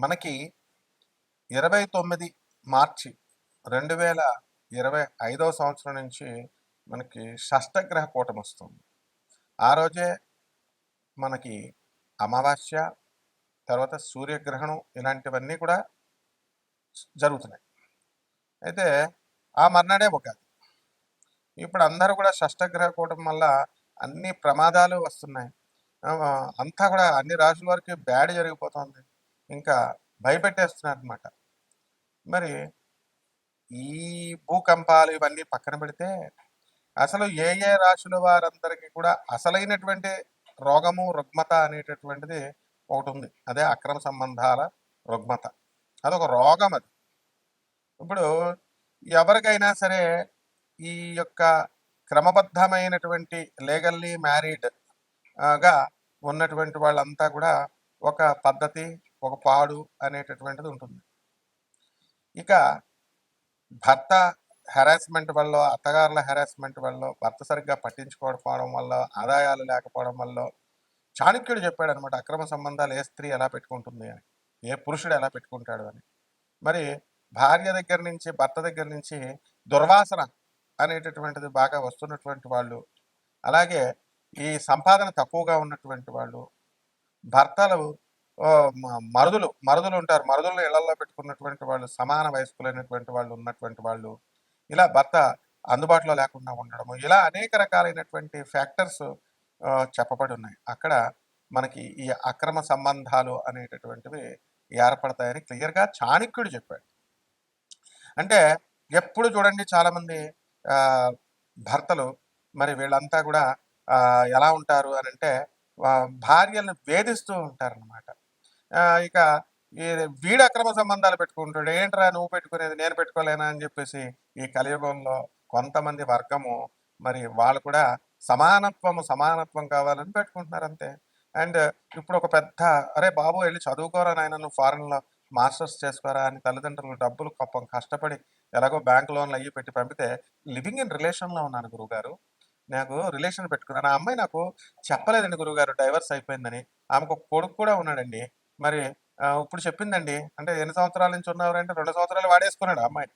మనకి ఇరవై తొమ్మిది మార్చి రెండు వేల ఇరవై ఐదవ సంవత్సరం నుంచి మనకి షష్టగ్రహ కూటం వస్తుంది. ఆ రోజే మనకి అమావాస్య తర్వాత సూర్యగ్రహణం ఇలాంటివన్నీ కూడా జరుగుతున్నాయి. అయితే ఆ మర్నాడే ఉగాది. ఇప్పుడు అందరూ కూడా షష్టగ్రహ కూటం వల్ల అన్ని ప్రమాదాలు వస్తున్నాయి. అంతా కూడా అన్ని రాశుల వారికి బ్యాడ్ జరిగిపోతుంది. ఇంకా భయపెట్టేస్తున్నారు అనమాట మరి ఈ భూకంపాలు ఇవన్నీ పక్కన పెడితే అసలు ఏ ఏ రాశుల వారందరికీ కూడా అసలైనటువంటి రోగము రుగ్మత అనేటటువంటిది ఒకటి ఉంది అదే అక్రమ సంబంధాల రుగ్మత. అదొక రోగం అది. ఇప్పుడు ఎవరికైనా సరే ఈ యొక్క క్రమబద్ధమైనటువంటి లీగల్లీ మ్యారీడ్గా ఉన్నటువంటి వాళ్ళంతా కూడా ఒక పద్ధతి ఒక పాడు అనేటటువంటిది ఉంటుంది. ఇక భర్త హెరాస్మెంట్ వల్ల అత్తగారుల హెరాస్మెంట్ వల్ల భర్త సరిగ్గా పట్టించుకోకపోవడం వల్ల ఆదాయాలు లేకపోవడం వల్ల చాణక్యుడు చెప్పాడు అనమాట అక్రమ సంబంధాలు ఏ స్త్రీ ఎలా పెట్టుకుంటుంది అని ఏ పురుషుడు ఎలా పెట్టుకుంటాడు అని. మరి భార్య దగ్గర నుంచి భర్త దగ్గర నుంచి దుర్వాసన అనేటటువంటిది బాగా వస్తున్నటువంటి వాళ్ళు అలాగే ఈ సంపాదన తక్కువగా ఉన్నటువంటి వాళ్ళు భర్తలు మరుదులు మరుదులు ఉంటారు. మరుదులను ఇళ్ళలో పెట్టుకున్నటువంటి వాళ్ళు సమాన వయస్కులైనటువంటి వాళ్ళు ఉన్నటువంటి వాళ్ళు ఇలా భర్త అందుబాటులో లేకుండా ఉండడము ఇలా అనేక రకాలైనటువంటి ఫ్యాక్టర్స్ చెప్పబడి ఉన్నాయి. అక్కడ మనకి ఈ అక్రమ సంబంధాలు అనేటటువంటివి ఏర్పడతాయని క్లియర్గా చాణక్యుడు చెప్పాడు. అంటే ఎప్పుడు చూడండి చాలామంది భర్తలు మరి వీళ్ళంతా కూడా ఎలా ఉంటారు అని అంటే భార్యలను వేధిస్తూ ఉంటారనమాట ఇక ఈ వీడు అక్రమ సంబంధాలు పెట్టుకుంటాడు ఏంట్రా నువ్వు పెట్టుకునేది? నేను పెట్టుకోలేనా అని చెప్పేసి ఈ కలియుగంలో కొంతమంది వర్గము మరి వాళ్ళు కూడా సమానత్వము సమానత్వం కావాలని పెట్టుకుంటున్నారు అంతే. అండ్ ఇప్పుడు ఒక పెద్ద అరే బాబు వెళ్ళి చదువుకోరా నాయన నువ్వు ఫారెన్లో మాస్టర్స్ చేసుకోరా అని తల్లిదండ్రులు డబ్బులు పాపం కష్టపడి ఎలాగో బ్యాంక్ లోన్లు అయ్యి పెట్టి పంపితే లివింగ్ ఇన్ రిలేషన్లో ఉన్నాను గురుగారు. నాకు రిలేషన్ పెట్టుకున్నాను. ఆ అమ్మాయి నాకు చెప్పలేదండి గురుగారు డైవర్స్ అయిపోయిందని. ఆమెకు ఒక కొడుకు కూడా ఉన్నాడండి. మరి ఇప్పుడు చెప్పిందండి. అంటే ఎన్ని సంవత్సరాల నుంచి ఉన్నవారంటే రెండు సంవత్సరాలు వాడేసుకున్నాడు అమ్మాయి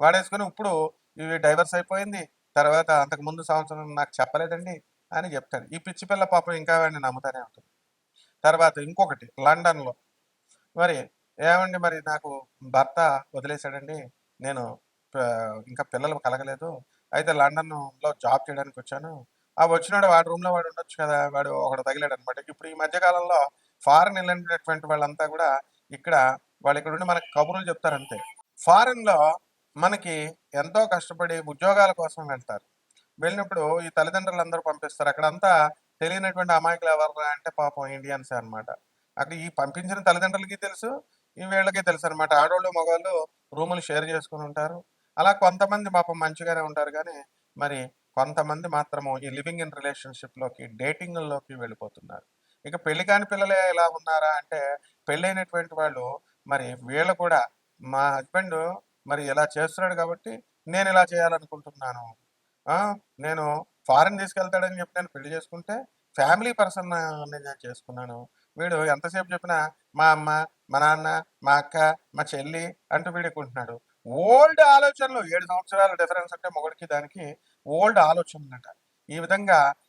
వాడేసుకుని ఇప్పుడు ఇవి డైవర్స్ అయిపోయింది. తర్వాత అంతకు ముందు సంవత్సరం నాకు చెప్పలేదండి అని చెప్తాడు. ఈ పిచ్చి పిల్ల పాపం ఇంకా వాడిని నమ్ముతానే ఉంటుంది. తర్వాత ఇంకొకటి లండన్లో. మరి ఏమండి మరి నాకు భర్త వదిలేశాడండి. నేను ఇంకా పిల్లలు కలగలేదు. అయితే లండన్లో జాబ్ చేయడానికి వచ్చాను ఆ వచ్చినాడు వాడి రూమ్లో వాడు ఉండొచ్చు కదా వాడు ఒకడు తగిలాడు అనమాట ఇప్పుడు ఈ మధ్యకాలంలో ఫారెన్ వెళ్ళినటువంటి వాళ్ళంతా కూడా ఇక్కడ వాళ్ళు ఇక్కడ ఉండి మనకి కబుర్లు చెప్తారంతే ఫారెన్లో మనకి ఎంతో కష్టపడి ఉద్యోగాల కోసం వెళ్తారు. వెళ్ళినప్పుడు ఈ తల్లిదండ్రులు అందరూ పంపిస్తారు. అక్కడంతా తెలియనటువంటి అమాయకులు ఎవరు అంటే పాపం ఇండియన్స్ అన్నమాట. అక్కడ ఈ పంపించిన తల్లిదండ్రులకి తెలుసు ఈ వీళ్ళకి తెలుసు అనమాట ఆడవాళ్ళు మగవాళ్ళు రూములు షేర్ చేసుకుని ఉంటారు. అలా కొంతమంది పాపం మంచిగానే ఉంటారు కానీ మరి కొంతమంది మాత్రము ఈ లివింగ్ ఇన్ రిలేషన్షిప్లోకి డేటింగ్లోకి వెళ్ళిపోతున్నారు. ఇక పెళ్ళి కాని పిల్లలే ఎలా ఉన్నారా అంటే పెళ్ళైనటువంటి వాళ్ళు మరి వీళ్ళు కూడా మా హస్బెండ్ మరి ఇలా చేస్తున్నాడు కాబట్టి నేను ఇలా చేయాలనుకుంటున్నాను. నేను ఫారెన్ తీసుకెళ్తాడని చెప్పి నేను పెళ్ళి చేసుకుంటే ఫ్యామిలీ పర్సన్ నేను చేసుకున్నాను. వీడు ఎంతసేపు చెప్పినా మా అమ్మ మా నాన్న మా అక్క మా చెల్లి అంటూ వీడుకుంటున్నాడు. ఓల్డ్ ఆలోచనలు ఏడు సంవత్సరాల డిఫరెన్స్ అంటే మొగడికి దానికి ఓల్డ్ ఆలోచనలట. ఈ విధంగా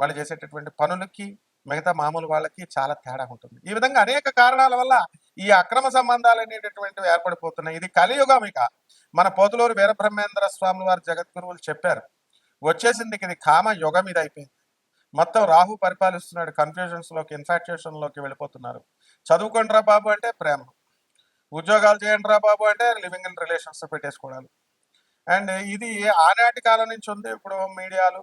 వాళ్ళు చేసేటటువంటి పనులకి మిగతా మామూలు వాళ్ళకి చాలా తేడా ఉంటుంది. ఈ విధంగా అనేక కారణాల వల్ల ఈ అక్రమ సంబంధాలు అనేటటువంటివి ఏర్పడిపోతున్నాయి. ఇది కలియుగం ఇక. మన పోతులూరు వీరబ్రహ్మేంద్ర స్వామి వారి జగద్గురువులు చెప్పారు వచ్చేసింది ఇది కామ యుగం ఇది అయిపోయింది. మొత్తం రాహు పరిపాలిస్తున్నాడు కన్ఫ్యూజన్స్లోకి ఇన్ఫాక్చుయేషన్లోకి వెళ్ళిపోతున్నారు. చదువుకోండిరా బాబు అంటే ప్రేమ. ఉద్యోగాలు చేయండి రా బాబు అంటే లివింగ్ ఇన్ రిలేషన్స్ పెట్టేసుకోవడాలు. అండ్ ఇది ఆనాటి కాలం నుంచి ఉంది. ఇప్పుడు మీడియాలు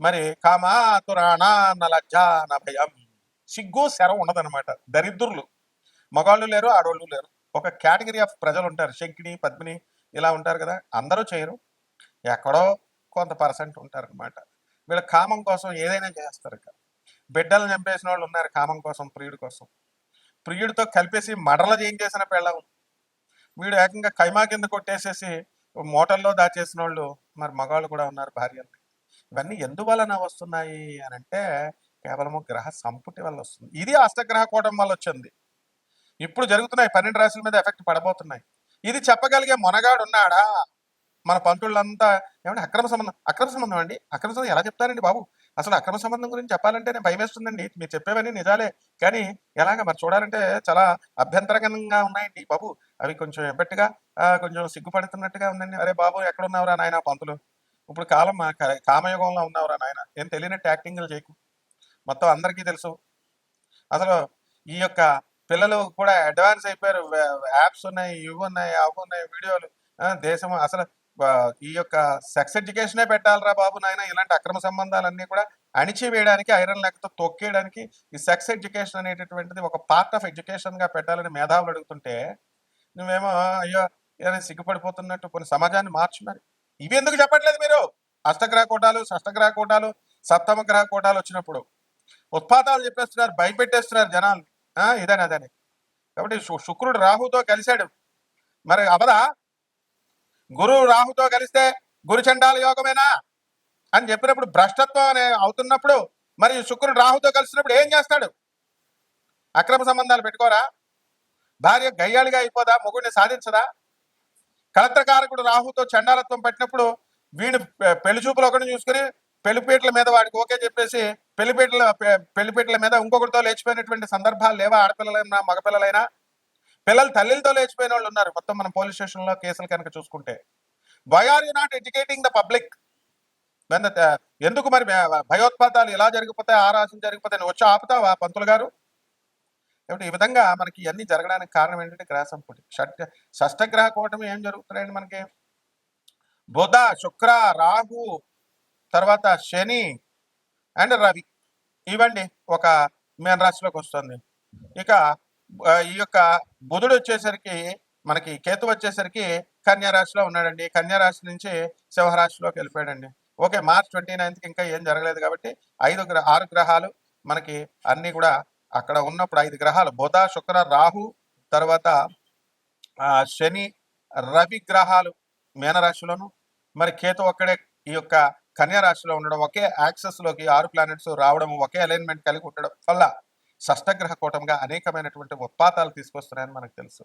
మరి కామాతురాణ నలజ్జ భయం సిగ్గు శరం ఉండదన్నమాట. దరిద్రులు. మగాళ్ళు లేరు ఆడవాళ్ళు లేరు. ఒక కేటగిరీ ఆఫ్ ప్రజలు ఉంటారు శంకిని పద్మిని ఇలా ఉంటారు కదా. అందరూ చేయరు. ఎక్కడో కొంత పర్సెంట్ ఉంటారు అనమాట వీళ్ళ కామం కోసం ఏదైనా చేస్తారు ఇక. బిడ్డలు చంపేసిన వాళ్ళు ఉన్నారు కామం కోసం ప్రియుడి కోసం. ప్రియుడితో కలిపేసి మడల చేయించేసిన పెళ్ళం వీడు ఏకంగా కైమా కింద కొట్టేసేసి మోటల్లో దాచేసిన వాళ్ళు మరి మగవాళ్ళు కూడా ఉన్నారు భార్యలు ఇవన్నీ ఎందువలన వస్తున్నాయి అని అంటే కేవలము గ్రహ సంపుటి వల్ల వస్తుంది. ఇది అష్టగ్రహ కూటం వల్ల వచ్చింది. ఇప్పుడు జరుగుతున్నాయి పన్నెండు రాశుల మీద ఎఫెక్ట్ పడబోతున్నాయి. ఇది చెప్పగలిగే మొనగాడు ఉన్నాడా? మన పంతుళ్ళంతా ఏమంటే అక్రమ సంబంధం అక్రమ సంబంధం అండి? అక్రమ సంబంధం ఎలా చెప్తారండి బాబు? అసలు అక్రమ సంబంధం గురించి చెప్పాలంటే నేను భయం వేస్తుందండి. మీరు చెప్పేవన్నీ నిజాలే. కానీ ఎలాగ మరి చూడాలంటే చాలా అభ్యంతరకంగా ఉన్నాయండి బాబు. అవి కొంచెం ఎబ్బెట్టుగా కొంచెం సిగ్గుపడుతున్నట్టుగా ఉందండి. అరే బాబు ఎక్కడ ఉన్నావురా నాయన పంతులు? ఇప్పుడు కాలం మా కామయుగంలో ఉన్నావురా నాయన. ఏం తెలియనట్టు యాక్టింగ్లు చేయకు. మొత్తం అందరికీ తెలుసు. అసలు ఈ యొక్క పిల్లలు కూడా అడ్వాన్స్ అయిపోయారు. యాప్స్ ఉన్నాయి ఇవి ఉన్నాయి అవి ఉన్నాయి వీడియోలు. దేశం అసలు ఈ యొక్క సెక్స్ ఎడ్యుకేషనే పెట్టాలరా బాబు నాయన. ఇలాంటి అక్రమ సంబంధాలన్నీ కూడా అణిచివేయడానికి ఐరన్ లెక్కతో తొక్కేయడానికి ఈ సెక్స్ ఎడ్యుకేషన్ అనేటటువంటిది ఒక పార్ట్ ఆఫ్ ఎడ్యుకేషన్గా పెట్టాలని మేధావులు అడుగుతుంటే నువ్వేమో అయ్యో ఏదైనా సిగ్గుపడిపోతున్నట్టు కొన్ని సమాజాన్ని మార్చు మరి. ఇవి ఎందుకు చెప్పట్లేదు మీరు? అష్టగ్రహ కూటాలు షష్టగ్రహ కూటాలు సప్తమ గ్రహ కూటాలు వచ్చినప్పుడు. ఉత్పాతాలు చెప్పేస్తున్నారు భయపెట్టేస్తున్నారు జనాలు. ఇదని అదని. కాబట్టి శుక్రుడు రాహుతో కలిశాడు. మరి అవదా? గురువు రాహుతో కలిస్తే గురుచండాల యోగమేనా? అని చెప్పినప్పుడు భ్రష్టత్వం అనే అవుతున్నప్పుడు మరి శుక్రుడు రాహుతో కలిసినప్పుడు ఏం చేస్తాడు? అక్రమ సంబంధాలు పెట్టుకోరా? భార్య గయ్యాళిగా అయిపోదా? మొగుడిని సాధించదా? కలత్రకారకుడు రాహుతో చండాలత్వం పెట్టినప్పుడు వీడు పెళ్ళి చూపులు ఒకటి చూసుకుని పెళ్ళిపీటల మీద వాడికి ఓకే చెప్పేసి పెళ్ళిపీటల పెళ్ళిపీటల మీద ఇంకొకరితో లేచిపోయినటువంటి సందర్భాలు లేవా? ఆడపిల్లలైనా మగపిల్లలైనా? పిల్లలు తల్లితో లేచిపోయిన వాళ్ళు ఉన్నారు మొత్తం మనం పోలీస్ స్టేషన్లో కేసులు కనుక చూసుకుంటే. Why are you not educating the public ఎందుకు మరి భయోత్పాతాలు ఇలా జరిగిపోతాయి? ఆ రాసిన జరిగిపోతాయి? వచ్చి ఆపుతావా పంతులు గారు? కాబట్టి ఈ విధంగా మనకి ఇవన్నీ జరగడానికి కారణం ఏంటంటే గ్రహ సంపుటి షట్ షష్టగ్రహ కూటమి ఏం జరుగుతున్నాయండి మనకి? బుధ శుక్ర రాహు తర్వాత శని అండ్ రవి. ఇవండి ఒక మీన రాశిలోకి వస్తుంది. ఇక ఈ యొక్క బుధుడు వచ్చేసరికి మనకి కేతు వచ్చేసరికి కన్యారాశిలో ఉన్నాడండి. కన్యారాశి నుంచి సింహరాశిలోకి వెళ్ళిపోయాడండి. ఓకే మార్చ్ ట్వంటీ నైన్త్కి ఇంకా ఏం జరగలేదు కాబట్టి ఐదు గ్రహ ఆరు గ్రహాలు మనకి అన్నీ కూడా అక్కడ ఉన్నప్పుడు ఐదు గ్రహాలు బుధ శుక్ర రాహు తర్వాత శని రవి గ్రహాలు మీనరాశిలోను మరి కేతు ఒక్కడే ఈ యొక్క కన్యా రాశిలో ఉండడం ఒకే యాక్సెస్లోకి ఆరు ప్లానెట్స్ రావడం ఒకే అలైన్మెంట్ కలిగి ఉండడం వల్ల షష్టగ్రహ కూటమిగా అనేకమైనటువంటి ఉత్పాతాలు తీసుకొస్తున్నాయని మనకు తెలుసు.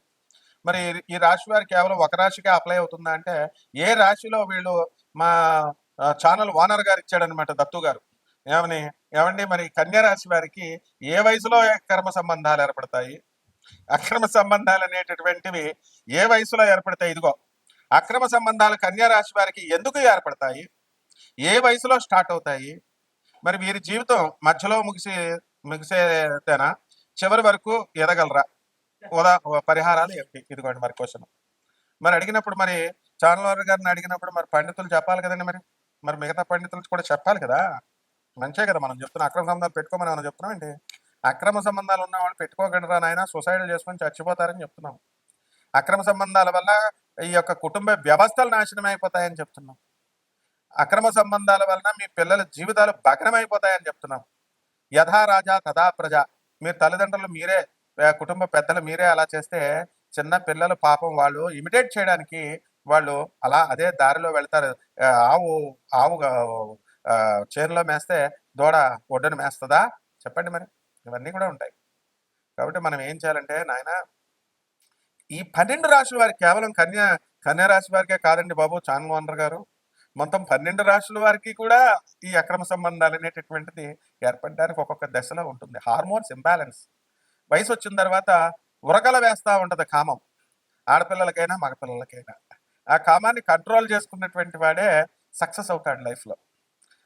మరి ఈ రాశి వారు కేవలం ఒక రాశికే అప్లై అవుతుందా అంటే ఏ రాశిలో వీళ్ళు మా ఛానల్ ఓనర్ గారు ఇచ్చాడనమాట దత్తు గారు. ఏమని? ఏమండి మరి కన్యా రాశి వారికి ఏ వయసులో కర్మ సంబంధాలు ఏర్పడతాయి? అక్రమ సంబంధాలు అనేటటువంటివి ఏ వయసులో ఏర్పడతాయి? ఇదిగో అక్రమ సంబంధాలు కన్యారాశి వారికి ఎందుకు ఏర్పడతాయి? ఏ వయసులో స్టార్ట్ అవుతాయి? మరి వీరి జీవితం మధ్యలో ముగిసే ముగిసేదేనా? చివరి వరకు ఎదగలరా? ఉదా పరిహారాలు ఏమిటి ఇదిగోండి మరి క్వశ్చన్. మరి అడిగినప్పుడు మరి ఛానల్ గారిని అడిగినప్పుడు మరి పండితులు చెప్పాలి కదండి మరి. మరి మిగతా పండితులు కూడా చెప్పాలి కదా? మంచే కదా మనం చెప్తున్నాం. అక్రమ సంబంధాలు పెట్టుకోమని మనం చెప్తున్నాం ఏంటి? అక్రమ సంబంధాలు ఉన్న వాళ్ళు పెట్టుకోగలరా నాయన? సొసైడీలు చేసుకొని చచ్చిపోతారని చెప్తున్నాం. అక్రమ సంబంధాల వల్ల ఈ యొక్క కుటుంబ వ్యవస్థలు నాశనం అయిపోతాయని చెప్తున్నాం. అక్రమ సంబంధాల వలన మీ పిల్లల జీవితాలు భగ్నమైపోతాయని చెప్తున్నాం. యథా రాజా తథా ప్రజ. మీరు తల్లిదండ్రులు మీరే కుటుంబ పెద్దలు మీరే అలా చేస్తే చిన్న పిల్లలు పాపం వాళ్ళు ఇమిటేట్ చేయడానికి వాళ్ళు అలా అదే దారిలో వెళ్తారు. ఆవు ఆవు చీరలో మేస్తే దూడ ఒడ్డును మేస్తుందా? చెప్పండి మరి. ఇవన్నీ కూడా ఉంటాయి. కాబట్టి మనం ఏం చేయాలంటే నాయన ఈ పన్నెండు రాశుల వారికి కేవలం కన్యా కన్యా రాశి వారికే కాదండి బాబు ఛానల్ ఓనర్ గారు. మొత్తం పన్నెండు రాశుల వారికి కూడా ఈ అక్రమ సంబంధాలు అనేటటువంటిది ఏర్పడడానికి ఒక్కొక్క దశలో ఉంటుంది. Hormones imbalance. వయసు వచ్చిన తర్వాత ఉరకల వేస్తూ ఉంటుంది కామం. ఆడపిల్లలకైనా మగపిల్లలకైనా. ఆ కామాన్ని కంట్రోల్ చేసుకున్నటువంటి వాడే సక్సెస్ అవుతాడు లైఫ్లో.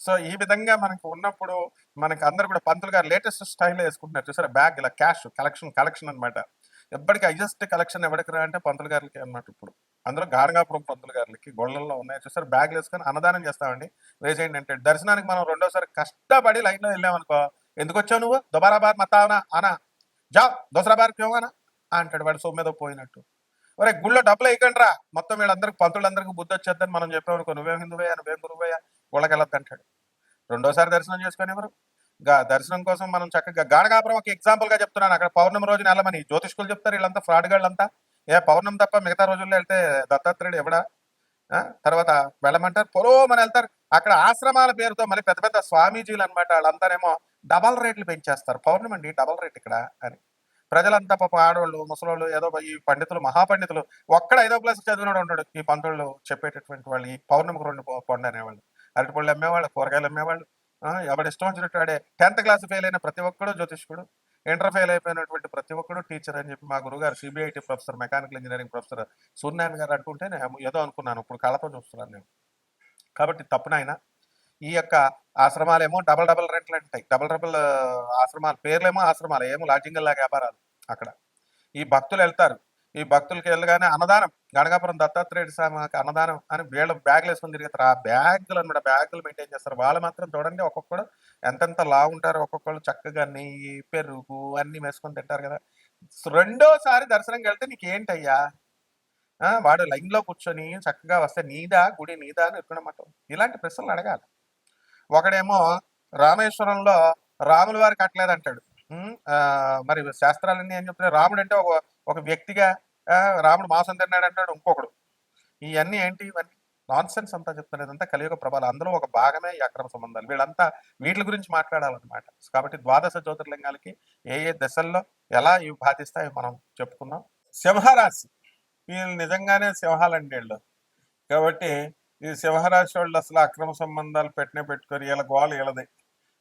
సో ఈ విధంగా మనకు ఉన్నప్పుడు మనకి అందరు కూడా పంతులు గారు లేటెస్ట్ స్టైల్లో వేసుకుంటున్నారు. చూసారా? బ్యాగ్ ఇలా క్యాష్ కలెక్షన్ కలెక్షన్ అన్నమాట. ఎప్పటికీ హైయెస్ట్ కలెక్షన్ ఎవరికి రా అంటే పంతులు గారికి అన్నట్టు ఇప్పుడు. అందులో గారంగాపురం పంతులు గారికి గొళ్ళల్లో ఉన్నాయి. చూసారు? బ్యాగ్ వేసుకొని అన్నదానం చేస్తామండి. వేసేయండి అంటే దర్శనానికి మనం రెండోసారి కష్టపడి లైన్లో వెళ్ళామనుకో ఎందుకు వచ్చావు నువ్వు? దుబారా బార్ మతావనా అనా? జా దోసరా బార్ క్యోగానా అంటాడు వాడు సొమ్మెదో పోయినట్టు. ఒరే గుళ్ళో డబ్బులు వేయకండి రా మొత్తం వీళ్ళందరికి పంతులందరికీ బుద్ధి వచ్చేద్దని మనం చెప్పామనుకో నువ్వేం హిందువయ్యా? నువ్వేం గురువయ్యా? గుళ్ళకి అంటాడు రెండోసారి దర్శనం చేసుకొని ఎవరు? దర్శనం కోసం మనం చక్కగా గాఢగాపురం ఒక ఎగ్జాంపుల్గా చెప్తున్నాను. అక్కడ పౌర్ణమి రోజున వెళ్ళమని జ్యోతిష్కులు చెప్తారు వీళ్ళంతా ఫ్రాడ్ గాళ్ళంతా. ఏ పౌర్ణమి తప్ప మిగతా రోజుల్లో వెళ్తే దత్తాత్రేయుడు ఎవడా? ఆ? తర్వాత వెళ్ళమంటారు. పొలోమని వెళ్తారు. అక్కడ ఆశ్రమాల పేరుతో మళ్ళీ పెద్ద పెద్ద స్వామీజీలు అనమాట వాళ్ళంతానేమో డబల్ రేట్లు పెంచేస్తారు. పౌర్ణమి అండి డబల్ రేట్ ఇక్కడ అని. ప్రజలంతా పాప ఆడవాళ్ళు ముసలోళ్ళు ఏదో ఈ పండితులు మహాపండితులు ఒక్కడ ఐదో క్లాస్ చదివినాడు ఉంటాడు ఈ పంతులు చెప్పేటటువంటి వాళ్ళు ఈ పౌర్ణమికి రెండు పండు పొండు అనేవాళ్ళు. అరటిపళ్ళు అమ్మేవాళ్ళు కూరగాయలు అమ్మేవాళ్ళు. ఎవడు ఇష్టం వచ్చినట్టు ఆడే. టెన్త్ క్లాస్ ఫెయిల్ అయిన ప్రతి ఒక్కడు జ్యోతిష్కుడు. ఇంటర్ ఫెయిల్ అయిపోయినటువంటి ప్రతి ఒక్కడు టీచర్ అని చెప్పి మా గురుగారు CBIT professor mechanical engineering professor Suryanarayana గారు అంటుంటే నేను ఏదో అనుకున్నాను. ఇప్పుడు కళతో చూస్తున్నాను నేను. కాబట్టి తప్పు నాయన. ఈ యొక్క ఆశ్రమాలేమో డబల్ డబల్ రెంట్లు అంటాయి. డబల్ డబల్ ఆశ్రమాలు పేర్లేమో ఆశ్రమాలు ఏమో లాడ్జింగ్ లాగా వ్యాపారాలు అక్కడ. ఈ భక్తులు వెళ్తారు. ఈ భక్తులకి వెళ్ళగానే అన్నదానం గణగాపురం దత్తాత్రేయుడు స్వామికి అన్నదానం అని వీళ్ళు బ్యాగులు వేసుకుని తిరుగుతారు ఆ బ్యాగులు అనమాట బ్యాగులు మెయింటైన్ చేస్తారు. వాళ్ళు మాత్రం చూడండి ఒక్కొక్కడు ఎంతెంత లా ఉంటారు ఒక్కొక్కళ్ళు చక్కగా నెయ్యి పెరుగు అన్ని వేసుకొని తింటారు కదా. రెండోసారి దర్శనంకి వెళ్తే నీకేంటయ్యా? వాడు లైన్లో కూర్చొని చక్కగా వస్తే నీదా గుడి నీదా అని ఎక్కడమాట ఇలాంటి ప్రశ్నలు అడగాలి. ఒకడేమో రామేశ్వరంలో రాముల వారికి కట్టలేదు అంటాడు మరి శాస్త్రాలన్నీ ఏం చెప్తున్నాయి? రాముడు అంటే ఒక ఒక వ్యక్తిగా రాముడు మాంసం తిన్నాడు అంటాడు ఇంకొకడు. ఇవన్నీ ఏంటి? ఇవన్నీ నాన్ సెన్స్ అంతా చెప్తున్నారు ఇదంతా కలియుగ ప్రభావం. అందులో ఒక భాగమే ఈ అక్రమ సంబంధాలు. వీళ్ళంతా వీటి గురించి మాట్లాడాలన్నమాట. కాబట్టి ద్వాదశ జ్యోతిర్లింగాలకి ఏ ఏ దశల్లో ఎలా ఇవి బాధిస్తాయో మనం చెప్పుకున్నాం సింహరాశి. వీళ్ళు నిజంగానే సింహాలండి వీళ్ళు. కాబట్టి ఈ సింహరాశి వాళ్ళు అసలు అక్రమ సంబంధాలు పెట్టినే పెట్టుకొని వీళ్ళ గోల వీళ్ళది.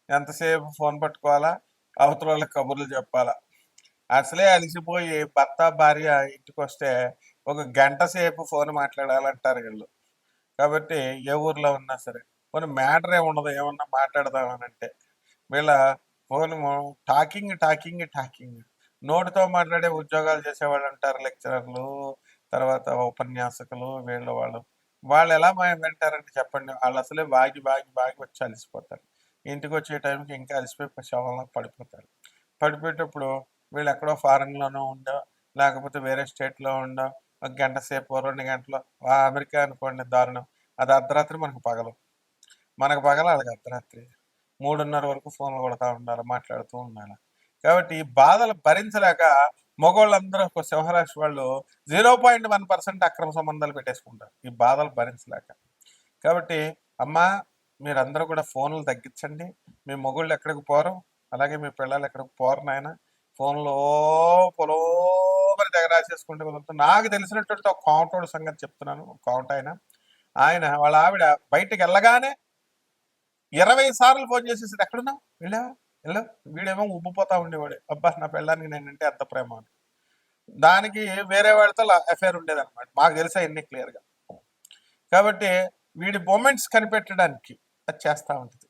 ఎంతసేపు ఫోన్ పట్టుకోవాలా? అవతల వాళ్ళకి కబుర్లు చెప్పాలా? అసలే అలసిపోయి భర్త భార్య ఇంటికి వస్తే ఒక గంట సేపు ఫోన్ మాట్లాడాలంటారు వీళ్ళు. కాబట్టి ఏ ఊర్లో ఉన్నా సరే. కొన్ని మ్యాటర్ ఏముండదు ఉండదు ఏమన్నా మాట్లాడదామని అంటే వీళ్ళ ఫోన్ టాకింగ్ టాకింగ్ టాకింగ్. నోటితో మాట్లాడే ఉద్యోగాలు చేసేవాళ్ళు అంటారు లెక్చరర్లు తర్వాత ఉపన్యాసకులు వీళ్ళు వాళ్ళు. వాళ్ళు ఎలా మా- వింటారంటే చెప్పండి? వాళ్ళు అసలే బాగి బాగి బాగి వచ్చి అలసిపోతారు. ఇంటికి వచ్చే టైంకి ఇంకా అలసిపోయి శవంలో పడిపోతారు. పడిపోయేటప్పుడు వీళ్ళు ఎక్కడో ఫారెన్లోనో ఉండో లేకపోతే వేరే స్టేట్లో ఉండో ఒక గంట సేపు రెండు గంటలు అమెరికా అనుకోండి దారుణం. అది అర్ధరాత్రి మనకు పగలు. మనకు పగల అది అర్ధరాత్రి. మూడున్నర వరకు ఫోన్లు కొడతా ఉండాలి మాట్లాడుతూ ఉండాలి. కాబట్టి బాధలు భరించలేక మగవాళ్ళందరూ ఒక సింహరాశి వాళ్ళు జీరో పాయింట్ వన్ పర్సెంట్ అక్రమ సంబంధాలు పెట్టేసుకుంటారు. ఈ బాధలు భరించలేక. కాబట్టి అమ్మ మీరందరూ కూడా ఫోన్లు తగ్గించండి. మీ మొగుళ్ళు ఎక్కడికి పోరు? అలాగే మీ పిల్లలు ఎక్కడికి పోరు నాయన? ఫోన్లో పొలోపరి దగ్గర రాసేసుకుంటే కుదురుతుంది. నాకు తెలిసినటువంటి ఒక కౌంటోడు సంగతి చెప్తున్నాను ఒక కౌంట్ ఆయన. ఆయన వాళ్ళ ఆవిడ బయటికి వెళ్ళగానే ఇరవై సార్లు ఫోన్ చేసేసి ఎక్కడున్నావు? వెళ్ళావా? వెళ్ళావు? వీడేమో ఉబ్బిపోతా ఉండేవాడు. అబ్బా నా పిల్లానికి నేనంటే అంత ప్రేమ అని. దానికి వేరే వాళ్ళతో అఫేర్ ఉండేది అనమాట మాకు తెలిసా ఎన్ని క్లియర్గా కాబట్టి వీడి మూమెంట్స్ కనిపెట్టడానికి అది చేస్తూ ఉంటుంది.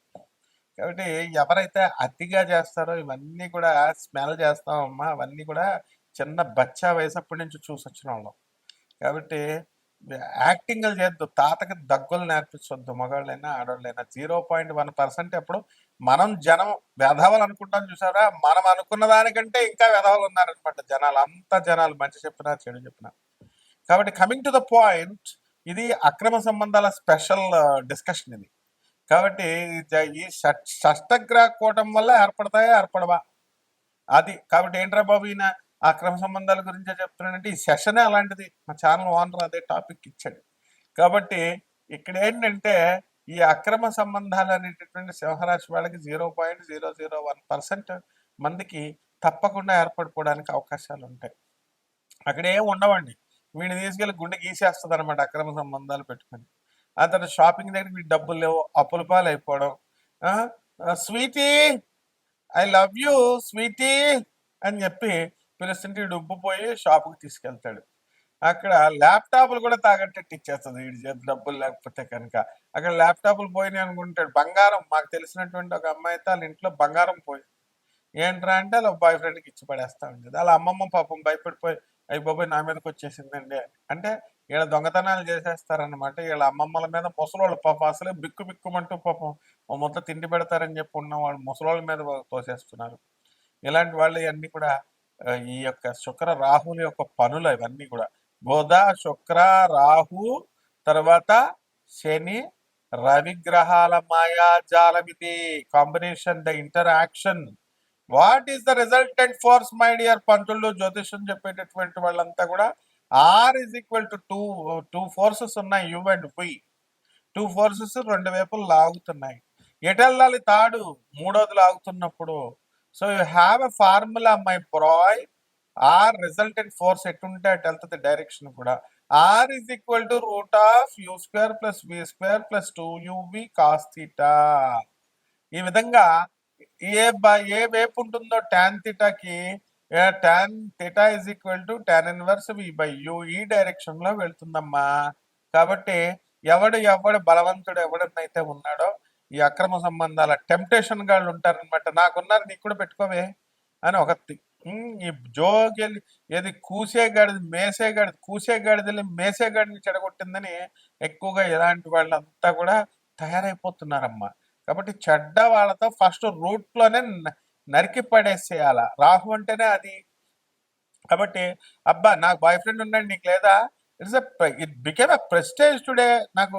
కాబట్టి ఎవరైతే అతిగా చేస్తారో ఇవన్నీ కూడా స్మెల్ చేస్తామమ్మా అవన్నీ కూడా చిన్న బచ్చా వయసు అప్పటి నుంచి చూసి వచ్చిన వాళ్ళం కాబట్టి యాక్టింగ్లు చేయొద్దు తాతకి దగ్గులు నేర్పించొద్దు మగాళ్ళైనా ఆడవాళ్ళైనా జీరో పాయింట్ వన్ పర్సెంట్ ఎప్పుడు మనం జనం వెధవలు అనుకుంటాం చూసారా? మనం అనుకున్న దానికంటే ఇంకా వెధవలు ఉన్నారనమాట జనాలు. అంత జనాలు మంచి చెప్పినా చెడు చెప్పినా. కాబట్టి కమింగ్ టు ద పాయింట్ ఇది అక్రమ సంబంధాల స్పెషల్ డిస్కషన్ ఇది. కాబట్టి ఈ షట్- షష్టగ్రహ కూటం వల్ల ఏర్పడతాయా? ఏర్పడవా? అది కాబట్టి ఏంట్రా బాబు ఈయన అక్రమ సంబంధాల గురించే చెప్తున్నాడంటే ఈ సెషనే అలాంటిది. మా ఛానల్ ఓనర్ అదే టాపిక్ ఇచ్చాడు. కాబట్టి ఇక్కడ ఏంటంటే ఈ అక్రమ సంబంధాలు అనేటటువంటి సింహరాశి వాళ్ళకి zero point zero zero one percent మందికి తప్పకుండా ఏర్పడిపోవడానికి అవకాశాలు ఉంటాయి. అక్కడ ఏం ఉండవండి. వీడిని తీసుకెళ్ళి గుండె గీసేస్తుంది అనమాట అక్రమ సంబంధాలు పెట్టుకొని. అతను షాపింగ్ దగ్గర మీకు డబ్బులు లేవు అప్పుల పాలు అయిపోవడం. Sweetie I love you sweetie అని చెప్పి పిలుస్తుంటే వీడు పోయి షాపుకి తీసుకెళ్తాడు. అక్కడ ల్యాప్టాప్లు కూడా తాగట్టేట్టు ఇచ్చేస్తుంది వీడి చేతి డబ్బులు లేకపోతే కనుక. అక్కడ ల్యాప్టాప్లు పోయినాయి అనుకుంటాడు. బంగారం మాకు తెలిసినటువంటి ఒక అమ్మాయి అయితే వాళ్ళ ఇంట్లో బంగారం పోయింది ఏంట్రా అంటే వాళ్ళ బాయ్ ఫ్రెండ్కి ఇచ్చి పడేస్తా ఉండేది అలా అమ్మమ్మ పాపం భయపడిపోయి అయ్యి బాబాయ్ నా మీదకి వచ్చేసిందండి. అంటే వీళ్ళ దొంగతనాలు చేసేస్తారనమాట వీళ్ళ అమ్మమ్మల మీద ముసలోళ్ళు పాప అసలే బిక్కు బిక్కుమంటూ పాపం ఓ మొత్తం తిండి పెడతారని చెప్పి ఉన్న వాళ్ళు ముసలోళ్ళ మీద తోసేస్తున్నారు. ఇలాంటి వాళ్ళు ఇవన్నీ కూడా ఈ యొక్క శుక్ర రాహుల యొక్క పనులు ఇవన్నీ కూడా. బుధ శుక్ర రాహు తర్వాత శని రవి గ్రహాల మాయాజాలం ఇది. Combination the interaction. What is the resultant force my dear పంతులు? జ్యోతిషం చెప్పేటటువంటి వాళ్ళంతా కూడా R is equal to two two forces ఉన్నాయి u and v two forces రెండు వైపులు లాగుతున్నాయి. ఎటు వెళ్ళాలి తాడు? మూడోది లాగుతున్నప్పుడు so you have a formula my boy R resultant force ఎటుంటే అటు వెళ్తుంది డైరెక్షన్ కూడా. R is equal to root of u square plus v square plus two u v cos theta ఈ విధంగా ఏ బ- ఏ వైపు ఉంటుందో tan థీటాకి tan theta is equal to tan inverse v by u ఈ డైరెక్షన్లో వెళ్తుందమ్మా. కాబట్టి ఎవడు ఎవడు బలవంతుడు ఎవడనైతే ఉన్నాడో ఈ అక్రమ సంబంధాల టెంప్టేషన్ గాళ్ళు ఉంటారనమాట నాకున్నారు నీకు కూడా పెట్టుకోవే అని ఒక ఈ జోగెళ్ళి ఏది కూసేగాడిది మేసేగాడిది కూసేగాడిది మేసేగాడిని చెడగొట్టిందని ఎక్కువగా ఇలాంటి వాళ్ళంతా కూడా తయారైపోతున్నారమ్మా. కాబట్టి చెడ్డ వాళ్ళతో ఫస్ట్ రూట్లోనే నరికి పడేసేయాల? రాహు అంటేనే అది. కాబట్టి అబ్బా నాకు బాయ్ ఫ్రెండ్ ఉన్నాడు నీకు లేదా? It's it became a prestige today నాకు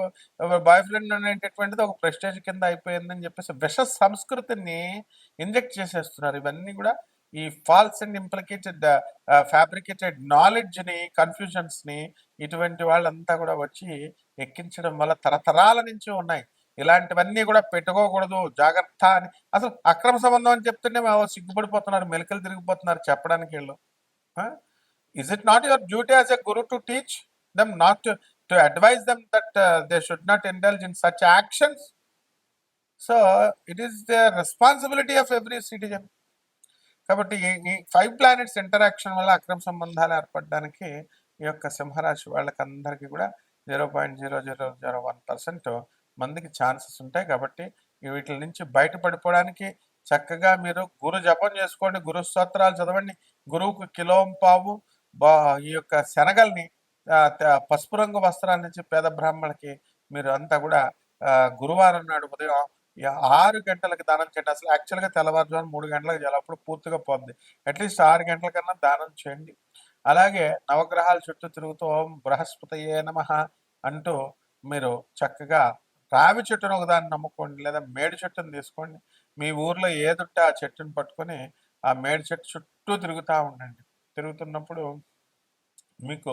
బాయ్ ఫ్రెండ్ అనేటటువంటిది ఒక ప్రెస్టేజ్ కింద అయిపోయిందని చెప్పేసి విష సంస్కృతిని ఇంజెక్ట్ చేసేస్తున్నారు. ఇవన్నీ కూడా ఈ ఫాల్స్ అండ్ ఇంప్లికేటెడ్ ఫ్యాబ్రికేటెడ్ నాలెడ్జ్ని కన్ఫ్యూజన్స్ని ఇటువంటి వాళ్ళంతా కూడా వచ్చి ఎక్కించడం వల్ల తరతరాల నుంచి ఉన్నాయి. ఇలాంటివన్నీ కూడా పెట్టుకోకూడదు జాగ్రత్త అని. అసలు అక్రమ సంబంధం అని చెప్తుంటే మా సిగ్గుపడిపోతున్నారు మెలకలు తిరిగిపోతున్నారు చెప్పడానికి వీళ్ళు. is it not your duty as a guru to teach them not to advise them that they should not indulge in such actions so it is the responsibility of every citizen కాబట్టి ఈ- five planets interaction వల్ల అక్రమ సంబంధాలు ఏర్పడడానికి ఈ యొక్క సింహరాశి వాళ్ళకందరికీ కూడా zero point zero zero zero one percent మందికి ఛాన్సెస్ ఉంటాయి కాబట్టి వీటి నుంచి బయటపడిపోవడానికి చక్కగా మీరు గురు జపం చేసుకోండి గురు స్తోత్రాలు చదవండి. గురువుకు కిలోం పావు. బా ఈ యొక్క శనగల్ని పసుపు రంగు వస్త్రాల నుంచి పేద బ్రాహ్మణులకి మీరు అంతా కూడా గురువారం నాడు ఉదయం ఆరు గంటలకు దానం చేయండి. అసలు యాక్చువల్గా తెల్లవారుజామున మూడు గంటలకు చేయాలి పూర్తిగా పోద్ది. అట్లీస్ట్ ఆరు గంటల కన్నా దానం చేయండి. అలాగే నవగ్రహాల చుట్టూ తిరుగుతూ ఓం బృహస్పతయే నమ అంటూ మీరు చక్కగా రావి చెట్టును ఒకదాన్ని నమ్ముకోండి లేదా మేడి చెట్టును తీసుకోండి. మీ ఊర్లో ఏదుంటే ఆ చెట్టును పట్టుకొని ఆ మేడి చెట్టు చుట్టూ తిరుగుతూ ఉండండి. తిరుగుతున్నప్పుడు మీకు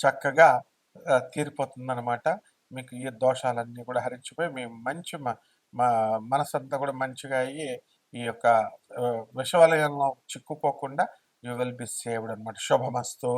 చక్కగా తీరిపోతుంది అనమాట మీకు ఈ దోషాలన్నీ కూడా హరించిపోయి మీ మంచి మ- మా మనసంతా కూడా మంచిగా అయ్యి ఈ యొక్క విషవలయంలో చిక్కుకోకుండా యూ విల్ బి సేవ్డ్ అనమాట శుభమస్తు.